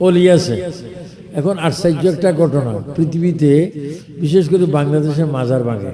অলি এখন আশ্চর্য একটা ঘটনা। পৃথিবীতে, বিশেষ করে বাংলাদেশে মাজার ভাঙে।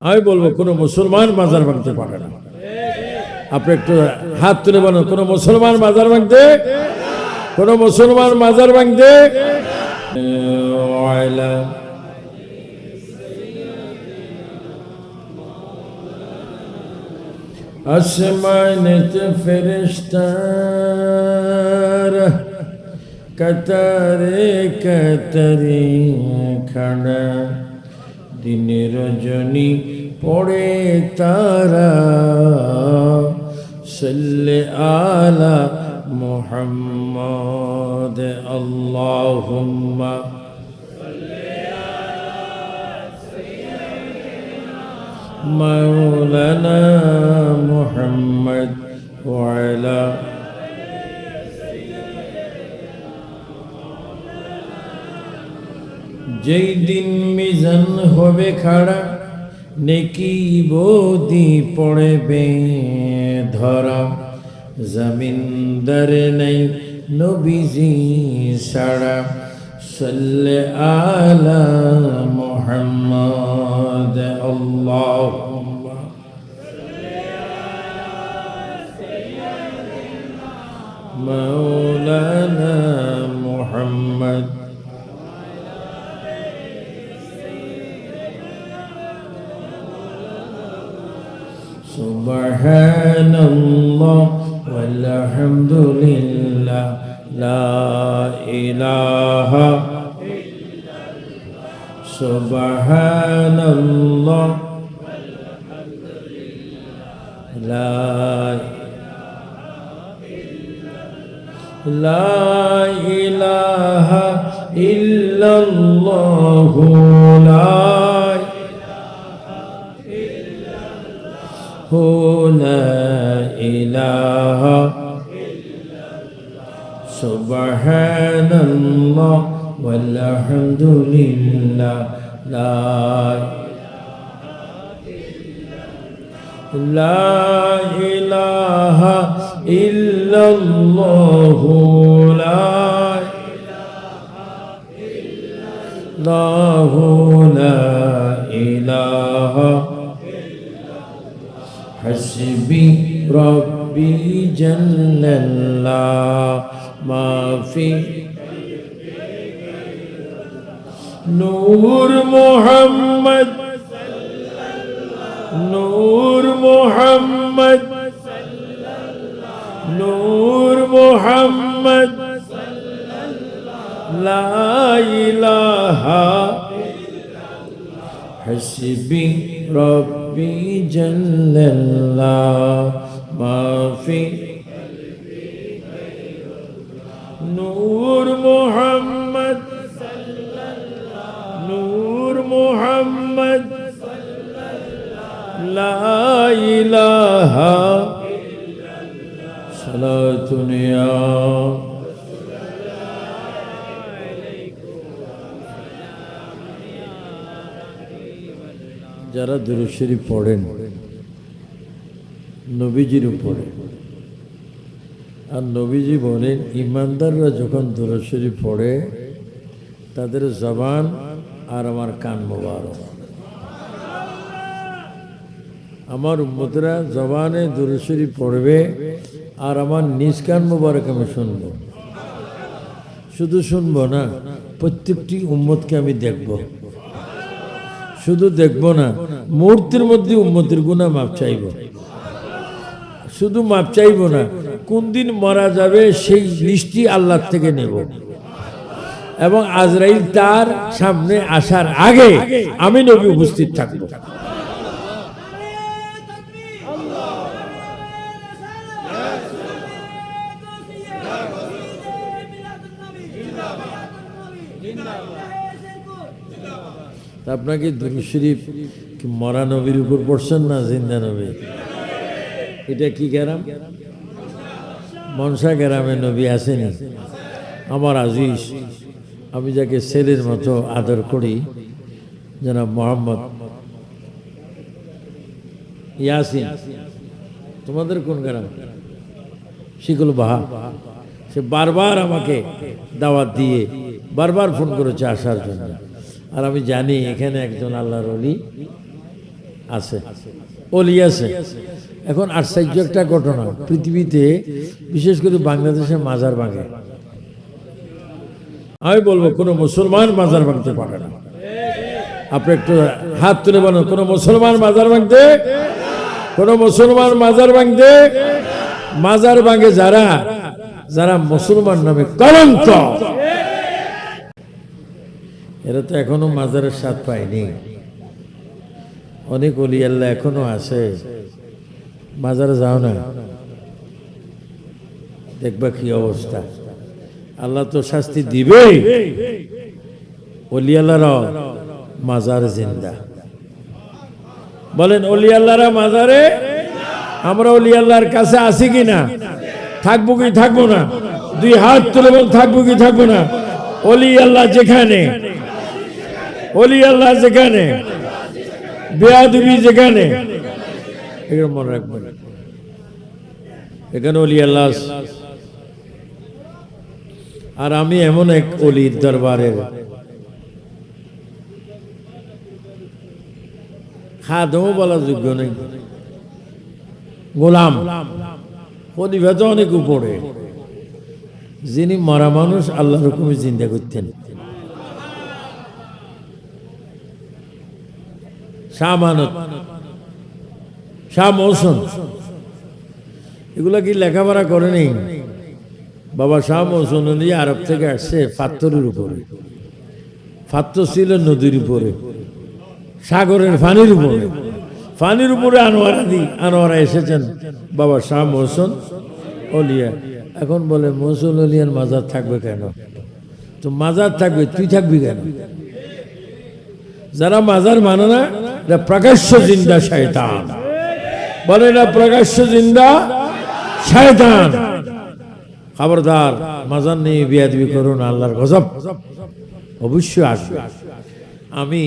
আমি বলব, কোনো মুসলমান মাজার ভাঙতে পারে না। আপনি একটু হাত তুলে বলেন, কোনো মুসলমান মাজার ভাঙতে? কোনো মুসলমান মাজার ভাঙতে? আসমানেতে ফেরেশতার কাতারে কাতারে খাড়া দিনে রজনী পড়ে তারা সাল্লে আলা মোহাম্মদ আল্লাহুম্মা مولانا محمد وعلى যেই দিন মিজান হবে খাড়া নেকি বদি পড়বে ধরা জমিনদার নেই নবীজি সারা صل على محمد. الله مولانا محمد. سبحان الله والحمد لله. لا إله سبحان الله لا لا إله إلا الله لا هو لا إله سبحان الله والحمد لله لا لا إله إلا الله لا الله لا إله حسبي ربي جل الله. ما في نور محمد نور محمد نور محمد لا إله حسبي ربي جل الله. ما في নূর মোহাম্মদ নূর মোহাম্মদ যারা দুরুশরী পড়েন নবীজির উপরে। আর নবীজি বলেন, ইমানদাররা যখন দুরুশরীফ পড়ে, তাদের জবান আর আমার কান মোবারক। আমার উম্মতরা জবানে দুরুশরীফ পড়বে আর আমার নিজ কান মোবারক আমি শুনব। শুধু শুনব না, প্রত্যেকটি উম্মতকে আমি দেখব। শুধু দেখব না, মুহূর্তের মধ্যে উম্মতের গুণা মাপ চাইব। শুধু মাপ চাইব না কোন দিন মারা যাবে সেই লিস্টটি আল্লাহ থেকে নেব। এবং আজরাইল তার সামনে আসার আগে আমি নবী উপস্থিত থাকব। আপনাকে শরীফ মরা নবীর উপর পড়ছেন না জিন্দা নবী? এটা কি গ্রাম মনসা গ্রামে নবী আসেনি আমার আজিজ, আমি যাকে ছেলের মতো আদর করি, জনাব মোহাম্মদ ইয়াসিন। তোমাদের কোন গ্রাম? শিকুল বাহা। সে বারবার আমাকে দাওয়াত দিয়ে, বারবার ফোন করেছে আসার জন্য। আর আমি জানি এখানে একজন আল্লাহর অলি আছে। অলি আছে। এখন আশ্চর্য একটা ঘটনা। পৃথিবীতে, বিশেষ করে বাংলাদেশে মাজার ভাঙে। আমি বলব, কোনো মুসলমান মাজার ভাঙতে পারে না। আপনি একটু হাত তুলে বলেন, কোনো মুসলমান মাজার ভাঙতে? কোনো মুসলমান মাজার ভাঙতে? মাজার ভাঙে যারা যারা মুসলমান নামে কলঙ্ক। এরা তো এখনও মাজারের স্বাদ পায়নি। অনেক অলি আল্লাহ এখনও আছে। মাজারে যাও না। দেখবা কি অবস্থা। আল্লাহ তো শাস্তি দিবে অলি আল্লাহরা মাজার জিন্দা। বলেন অলি আল্লাহরা মাজারে? আমরা অলি আল্লাহর কাছে আছি কি না? থাকব কি থাকব না? দুই হাত তুলে বল, থাকব কি থাকব না? অলি আল্লাহ যেখানে অলি আল্লাহ যেখানে, বেয়াদবি যেখানে এগুলো মনে রাখবেন। এখানে অলি আল্লাহ আর আমি এমন এক অলির দরবারের খাদমও বলা যোগ্য নেই। গোলাম প্রতিভা তো অনেক উপরে। যিনি মরা মানুষ আল্লাহ রকমের চিন্তা করতেন। শাহ মানত শাহ মৌসুম এগুলা কি লেখাপড়া করেনি বাবা শাহ মৌসুম নদী আরব থেকে আসছে পাত্তরের উপরে। পাত্র ছিল নদীর উপরে, সাগরের ফানির উপরে। ফানির উপরে আনোয়ারা দি আনোয়ারা এসেছেন বাবা শাহ মহসন অলিয়া। এখন বলে, মহসুন অলিয়ার মাজার থাকবে কেন? তো মাজার থাকবে, তুই থাকবি কেন? যারা মাজার মানে না প্রকাশ্য জিন্দা শয়তান। বলে এটা প্রকাশ্য জিন্দা শয়তান। খবরদার মাজার নিয়ে বিয়াদবি করুন, আল্লাহর গজব। অবশ্যই আসবে। আমি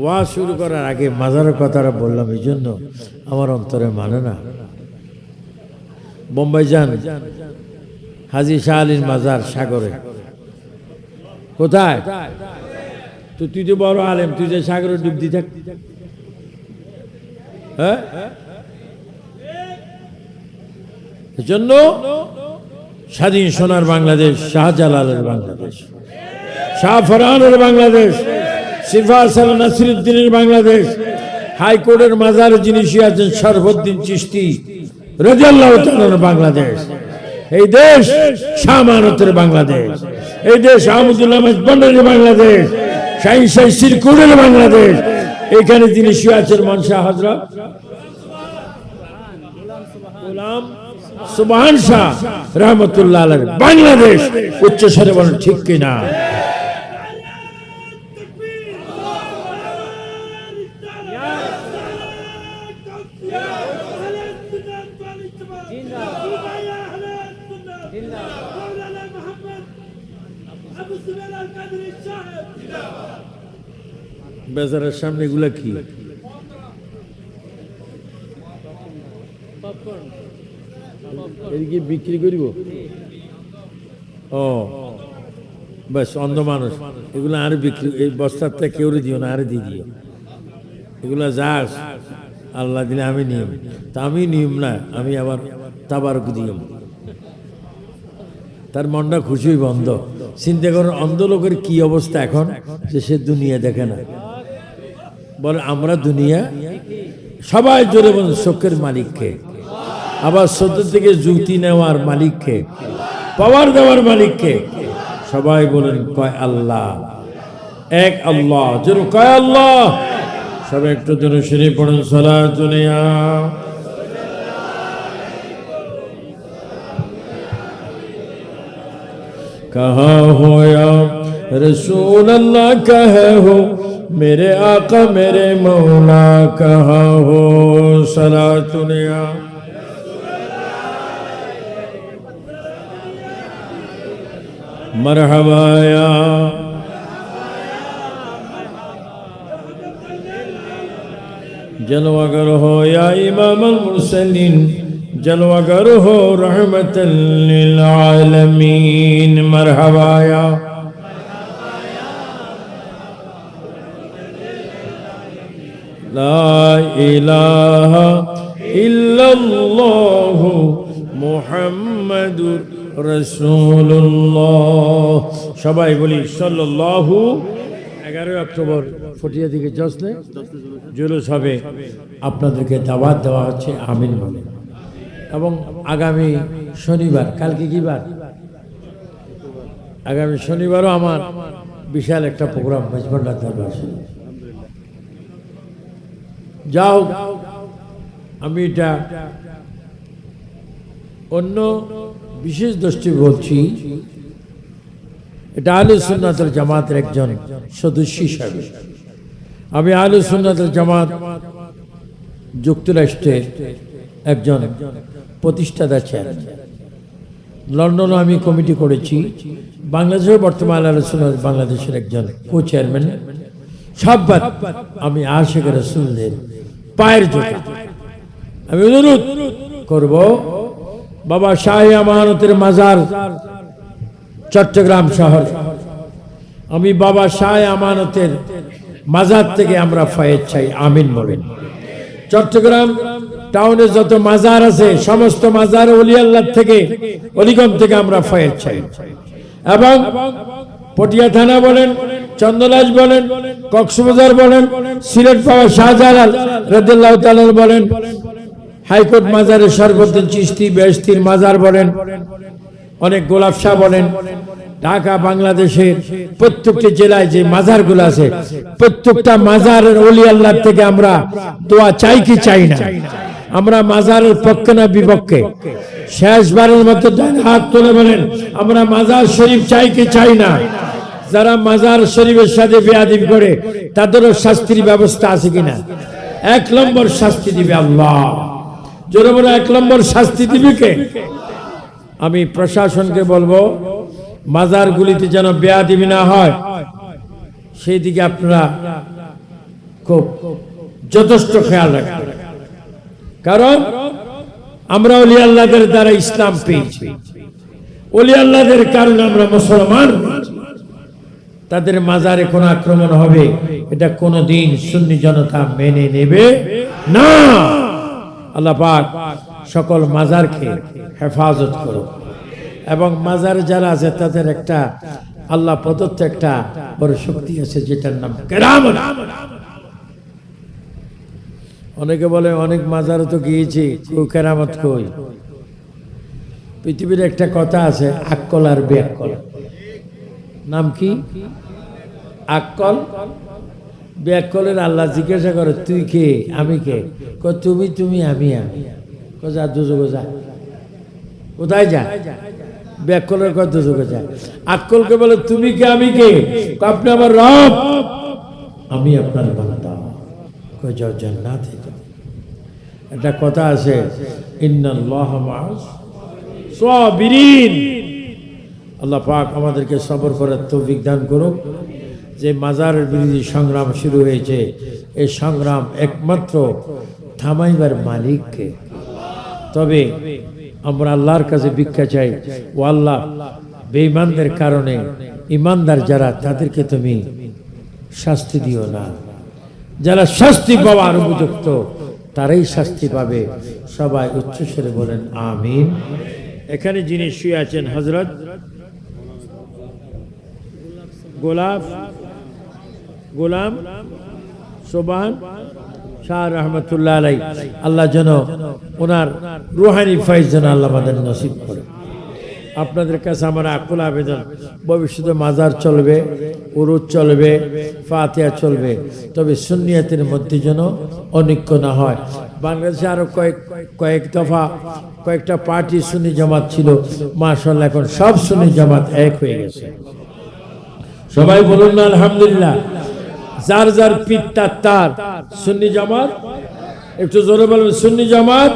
ওয়া শুরু করার আগে মাজারের কথাটা বললাম, এই জন্য আমার অন্তরে মানে না। বোম্বাই যান, হাজি শাহ আলীর মাজার সাগরে। কোথায়? তো তুই তো বড় আলেম, তুই যে সাগরে ডুব দি থাক হ্যাঁ? এজন্য স্বাধীন সোনার বাংলাদেশ, শাহজালালের বাংলাদেশ শাহ ফরহানের বাংলাদেশ সিফা সাল নাসিরুদ্দিনের বাংলাদেশ, হাইকোর্টের মাজার যিনি আছেন সরফুদ্দিন চিস্তি রাজিয়াল্লাহু তাআলার বাংলাদেশ, এই দেশ শাহমানতের বাংলাদেশ, এই দেশ আহমদুল্লাহ বন্ডারের বাংলাদেশ শাহী শাহী সিরকুরের বাংলাদেশ, এখানে যিনি আছেন মনসা হজরত গোলাম সুবহান শাহ রহমতুল্লাহ বাংলাদেশ উচ্চ স্বরে বলেন ঠিক কিনা? বেজারের সামনে এগুলা কি? এদিকে বিক্রি করিব? ও, বেশ, অন্ধ মানুষ। এগুলো আর বিক্রি, এই বস্তারটা কেউ দিও না, আর দিয়ে দিও। এগুলো যাস, আল্লাহ দিলে আমি নিয়ম তা আমি নিয়ম না, আমি আবার তাবারক দিয়ম তার মনটা খুশি বন্ধ চিন্তা করেন অন্ধ লোকের কি অবস্থা এখন? যে সে দুনিয়া দেখে না। বলে, আমরা দুনিয়া সবাই জোরে বলেন চোখের মালিককে। আবার সত্য থেকে যুক্তি নেওয়ার মালিককে পাওয়ার দেওয়ার মালিককে সবাই বলেন কয় আল্লাহ এক আল্লাহ যেন কয় আল্লাহ সবাই একটু যেন শুনে পড়েন সলা দুনিয়া कहा हो या रसूल अल्लाह कहे हो मेरे आका मेरे मौला कहा हो सला مرحبا يا جلوہ گر ہو یا امام المرسلین جلوہ گر ہو رحمت للعالمین مرحبا یا لا اله الا الله محمد সবাই বলি সাল্লু এগারোই অক্টোবর, ফটিয়া থেকে জসলে জুলুস হবে। আপনাদেরকে দাওয়াত দেওয়া হচ্ছে, আমিন বলে। এবং আগামী শনিবার, কালকে কি বার? আগামী শনিবারও আমার বিশাল একটা প্রোগ্রাম মেজবান্ডার দরবার যা হোক আমি এটা অন্য বিশেষ দৃষ্টি বলছি, এটা আলু সুন্নাতের জামাতের একজন সদস্য হিসাবে। আমি আলু সুন্নাতের জামাত যুক্তরাষ্ট্রের একজন প্রতিষ্ঠাতা চেয়ারম্যান লন্ডনে আমি কমিটি করেছি। বাংলাদেশের বর্তমান আলোচনা বাংলাদেশের একজন কো চেয়ারম্যান সব বাদ আমি আশেখ রসুলদের পায়ের জোটা আমি অনুরোধ করব বাবা শাহী আমানতের মাজার, চট্টগ্রাম শহর। আমি বাবা শাহ আমানতের মাজার থেকে আমরা ফয়েজ চাই, আমিন বলেন। চট্টগ্রাম টাউনে যত মাজার আছে, সমস্ত মাজার অলি আল্লাহ থেকে অলিগঞ্জ থেকে আমরা ফয়েজ চাই। এবং পটিয়া থানা বলেন, চন্দলাজ বলেন, কক্সবাজার বলেন, সিলেট পাওয়া শাহজালাল তাআলা বলেন হাইকোর্ট মাজারে সর্বদিন চিস্তি বেহস্তির মাজার বলেন, অনেক গোলাপ শাহ বলেন, ঢাকা, বাংলাদেশের প্রত্যেকটি জেলায় যে মাজারগুলো আছে, প্রত্যেকটা মাজারের অলি আল্লাহ থেকে আমরা দোয়া চাই কি চাই না? আমরা মাজারের পক্ষে না বিপক্ষে? শেষবারের মতো হাত তুলে বলেন, আমরা মাজার শরীফ চাই কি চাই না? যারা মাজার শরীফের সাথে বেয়াদিব করে, তাদেরও শাস্তির ব্যবস্থা আছে কিনা? এক নম্বর শাস্তি দিবে আল্লাহ। জোরে বলে এক নম্বর শাস্তি দিবি কে? আমি প্রশাসনকে বলব, মাজারগুলিতে যেন বেয়াদিবি না হয় সেই দিকে আপনারা খুব যথেষ্ট খেয়াল রাখবেন। কারণ আমরা অলি আল্লাহদের দ্বারা ইসলাম পেয়েছি। অলি আল্লাহদের কারণে আমরা মুসলমান। তাদের মাজারে কোন আক্রমণ হবে, এটা কোনদিন সুন্নি জনতা মেনে নেবে না। আল্লাহ পাক সকল মাজারকে হেফাজত করো এবং মাজার যারা আছে, তাদের একটা আল্লাহ প্রদত্ত একটা বড় শক্তি আছে, যেটার নাম কেরামত। অনেকে বলে, অনেক মাজারে তো গিয়েছি কেরামত কই? পৃথিবীর একটা কথা আছে আক্কল আর বেআক্কল নাম কি? আক্কল ব্যাকলের আল্লাহ জিজ্ঞাসা করে, তুই কে? আমি কে? ক তুমি তুমি, আমি আমি। ক যা দুযোগ যা। কোথায় যা? ব্যাকলের কত দুযোগ যা। আক্কলকে বলে, তুমি কে, আমি কে? আপনি আমার রব। আমি আপনার বান্দা। ক যাও জান্নাতে একটা কথা আছে, ইন্নাল্লাহ মা'আস সাবিরিন। আল্লাহ পাক আমাদেরকে সবর করার তৌফিক দান করুক। যে মাজারের বিরোধী সংগ্রাম শুরু হয়েছে, এই সংগ্রাম একমাত্র থামাইবার মালিককে। তবে আমরা আল্লাহর কাছে ভিক্ষা চাই, ও আল্লাহ, বেঈমানদের কারণে ইমানদার যারা, তাদেরকে তুমি শাস্তি দিও না। যারা শাস্তি পাওয়ার উপযুক্ত, তারাই শাস্তি পাবে। সবাই উচ্চস্বরে বলেন, আমিন। এখানে যিনি শুয়ে আছেন হজরত গোলাপ গোলাম সোবান শাহ রহমতুল্লাহ আলাই আল্লাহ যেন ওনার রুহানি ফাইজ যেন আল্লাহ আমাদের নসিব করে। আপনাদের কাছে আমার আকুল আবেদন, ভবিষ্যতে মাজার চলবে, উরুদ চলবে ফাতিয়া চলবে, তবে সুন্নিয়াতের মধ্যে যেন অনিক্য না হয়। বাংলাদেশে আরও কয়েক কয়েক দফা, কয়েকটা পার্টি সুন্নি জামাত ছিল মার্শাল্লাহ এখন সব সুন্নি জামাত এক হয়ে গেছে। সবাই বলুন না, আলহামদুলিল্লাহ। যার যার পিতা তার। সুন্নি জামাত? একটু জোরে বলবেন, সুন্নি জামাত?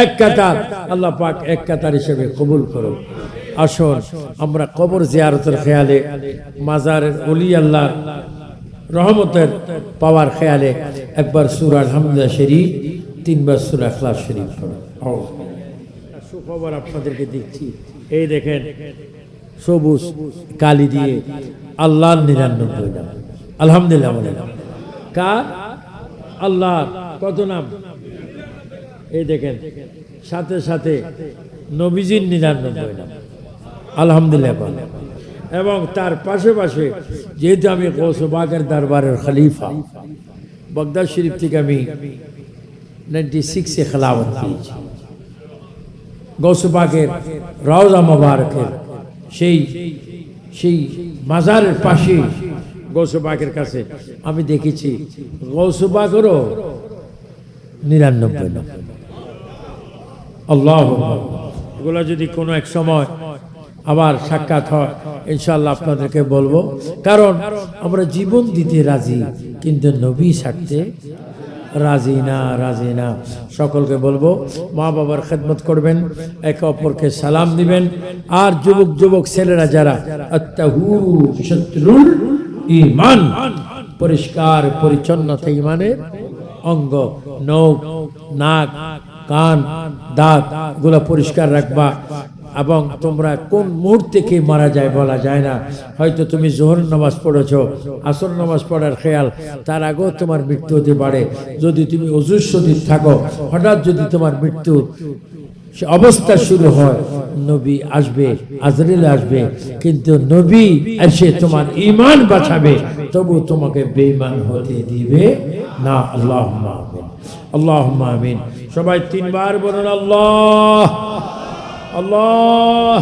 এক কাতার। আল্লাহ পাক এক কাতার হিসেবে কবুল করো আসুন, আমরা কবর জিয়ারতের খেয়ালে, মাজারের অলি আল্লাহ রহমতের পাওয়ার খেয়ালে একবার সুর আলহামদুলিল্লাহ শরীফ, তিনবার সুর আখলাস শরীফ পড়ো খবর আপনাদেরকে দিচ্ছি। এই দেখেন, সবুজ কালি দিয়ে আল্লাহ নিরানব্বই নাম। আলহামদুলিল্লাহ বলেন কার? আল্লাহ, কত নাম? এই দেখেন, সাথে সাথে নবীজির নিরানব্বই নাম। আলহামদুলিল্লাহ এবং তার পাশে পাশে যেহেতু আমি কৌসবাগের দরবারের খলিফা, বগদাদ শরীফ থেকে আমি নাইনটি সিক্সে খেলাওয়াত পেয়েছি। গৌসবাগের রওজা মোবারকের সেই সেই মাজারের পাশে গৌসবাগের কাছে। আমি দেখেছি, গৌসবাগেরও নিরানব্বই আল্লাহ এগুলো যদি কোনো এক সময় আবার সাক্ষাৎ হয় ইনশাল্লাহ আপনাদেরকে বলব। কারণ আমরা জীবন দিতে রাজি, কিন্তু নবী ছাড়তে রাজি না রাজি না। সকলকে বলব, মা বাবার খেদমত করবেন, একে অপরকে সালাম দিবেন। আর যুবক যুবক ছেলেরা যারা শত্রুল ইমান। পরিষ্কার পরিচ্ছন্নতা ইমানের অঙ্গ। নখ, নাক, কান, দাঁতগুলো পরিষ্কার রাখবা। এবং তোমরা কোন মুহূর্তে কে মারা যায় বলা যায় না। হয়তো তুমি জোহর নামাজ পড়েছ, আসর নামাজ পড়ার খেয়াল, তার আগেও তোমার মৃত্যু হতে পারে। যদি তুমি অজুর সদিক থাকো, হঠাৎ যদি তোমার মৃত্যু অবস্থা শুরু হয় নবী আসবে আজরিল আসবে, কিন্তু নবী এসে তোমার ইমান বাঁচাবে, তবু তোমাকে বেইমান হতে দিবে না। আল্লাহ আমিন আল্লাহ আমিন। সবাই তিনবার বলুন, আল্লাহ আল্লাহ।